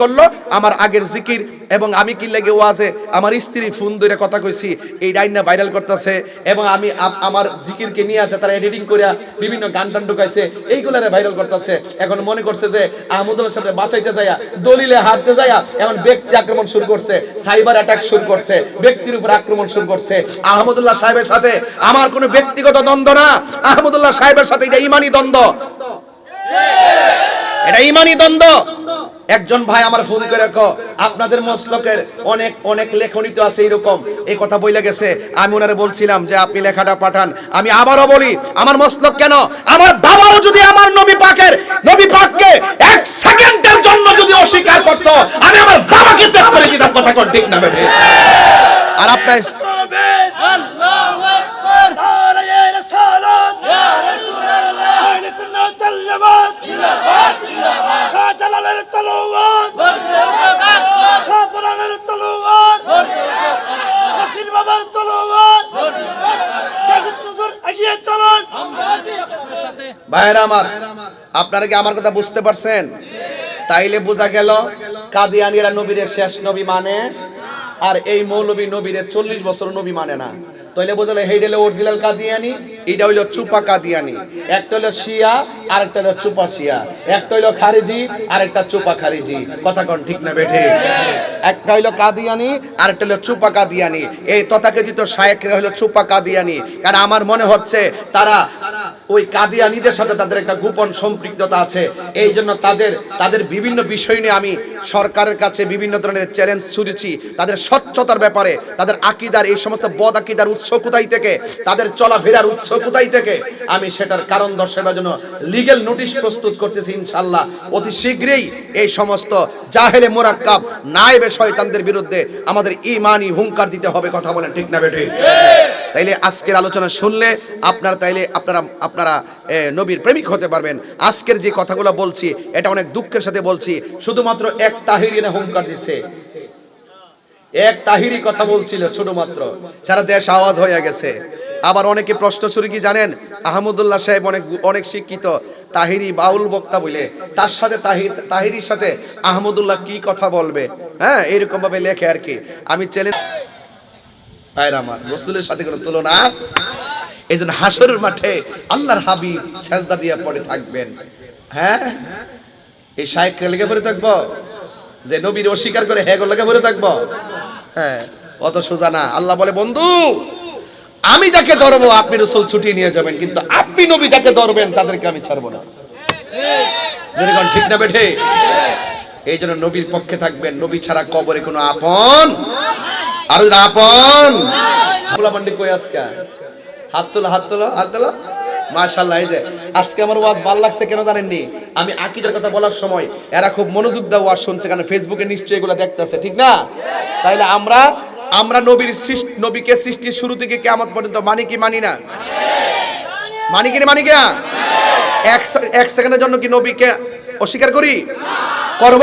করল, আমার আগের জিকির, এবং আমি কি লেগে ওয়াজে, আমার স্ত্রী ফোন ধরে কথা কইছি, এই ডাইনা ভাইরাল করতেছে এবং আমি আম- আমার জিকিরকে নিয়ে আছে, তারা এডিটিং করে বিভিন্ন গান টান ঢুকাইছে, এইগুলারে ভাইরাল করতেছে এখন মনে করছে যে আহমদুল্লাহ সাহেব বাঁচাইতে যাইয়া দলিলে হারতে যাইয়া এখন ব্যক্তি আক্রমণ শুরু করছে, সাইবার অ্যাটাক শুরু করছে, ব্যক্তির উপর আক্রমণ শুরু করছে। আহমদুল্লাহ সাহেবের সাথে আমার কোনো ব্যক্তিগত দ্বন্দ্ব না। আহমদুল্লাহ সাহেবের সাথে এটা ইমানি দ্বন্দ্ব। এটা ইমানি দ্বন্দ্ব। একজন ভাই আমার ফোন করে রাখো আপনাদের মসলকের অনেক অনেক লেখনী তো আছে এরকম। এই কথা বইলে গেছে। আমি ওনারে বলছিলাম যে, আপনি লেখাটা পাঠান। আমি আবারও বলি, আমার মসলক কেন? আমার বাবাও যদি আমার নবী পাকের, নবী পাককে এক সেকেন্ডের জন্য যদি অস্বীকার করত, আমি আমার বাবাকে ত্যাগ করে দিতাম। কথা কর ঠিক না, বেঠে। আর আপনার ভাইরা আমার, আপনারা কি আমার কথা বুঝতে পারছেন? তাইলে বোঝা গেল কাদিয়ানিরা নবীরে শেষ নবী মানে আর এই মৌলবী নবীরে চল্লিশ বছর নবী মানে না। তাইলে বোঝালে হেইডেলে অরিজিনাল কাদিয়ানি এটা হইল চুপা কাদিয়ানি। একটা শিয়া আর একটা চুপা শিয়া। একটা হইল খারিজি আর একটা চুপা খারিজি। কথা ঠিক না বেঠে? একটা কাদিয়ানি আর একটা চুপা কাদিয়ানি। এই তথাকথিত শায়েকরা চুপা কাদিয়ানি। কারণ আমার মনে হচ্ছে তারা ওই কাদিয়ানিদের সাথে তাদের একটা গোপন সম্পৃক্ততা আছে। এই জন্য তাদের তাদের বিভিন্ন বিষয় নিয়ে আমি সরকারের কাছে বিভিন্ন ধরনের চ্যালেঞ্জ ছুড়েছি। তাদের স্বচ্ছতার ব্যাপারে, তাদের আকিদার, এই সমস্ত বদ আকিদার উৎস কোথায় থেকে, তাদের চলাফেরার উৎস কোথায় থেকে? আমি সেটার কারণ দর্শাবার জন্য লিগেল নোটিশ প্রস্তুত করতেছি ইনশাল্লাহ অতি শীঘ্রই এই সমস্ত জাহেলে মোরাক্কাব, নায়েবে শয়তানদের বিরুদ্ধে আমাদের ইমানি হুঙ্কার দিতে হবে, কথা বলেন ঠিক না বেঠে? তাইলে আজকের আলোচনা শুনলে আপনারা তাইলে আপনারা আপনারা নবীর প্রেমিক হতে পারবেন। আজকের যে কথাগুলো বলছি, এটা অনেক দুঃখের সাথে বলছি। শুধুমাত্র এক তাহিরি না হুঙ্কার দিচ্ছে এক তাহিরি কথা বলছিল শুধুমাত্র। সারা দেশ আওয়াজ হয়ে গেছে। আবার অনেকে প্রশ্ন ছুরি কি জানেন? আহমদুল্লাহ সাহেব অনেক অনেক শিক্ষিত, তাহিরি বাউল বক্তা বলে তার সাথে তাহির তাহিরির সাথে আহমদুল্লাহ কি কথা বলবে? হ্যাঁ এরকম ভাবে লেখে আর কি। আমি চ্যালেঞ্জ সাথে কোনো তুলনা? এই জন্য মাঠে আল্লাহর পড়ে থাকবেন। হ্যাঁ? এই লেগে থাকব? যে অস্বীকার করে হ্যাঁ লেগে থাকব? হ্যাঁ অত আল্লাহ বলে, বন্ধু আমি যাকে ধরবো, আপনি রসুল ছুটিয়ে নিয়ে যাবেন, কিন্তু আপনি নবী যাকে ধরবেন, তাদেরকে আমি ছাড়বো না। ঠিক না বেঠে? এই জন্য নবীর পক্ষে থাকবেন, নবী ছাড়া কবরে কোনো আপন? আর আপন? হাবলা মান্ডি কই আজকে? হাত তোলো হাত তোলো হাত তোলো মাশাআল্লাহ, এই যে, আজকে আমার ওয়াজ ভালো লাগছে কেন জানেননি? আমি আকিদার কথা বলার সময়, এরা খুব মনোযোগ দেওয়া শুনছে, কারণ ফেসবুকে নিশ্চয়ই এগুলো দেখতেছে, ঠিক না? তাইলে আমরা আমরা নবীর নবীকে সৃষ্টির শুরু থেকে কেমন পর্যন্ত মানি কি মানি না? মানি কি মানি কিনা এক সেকেন্ডের জন্য কি নবীকে অস্বীকার করি? করব?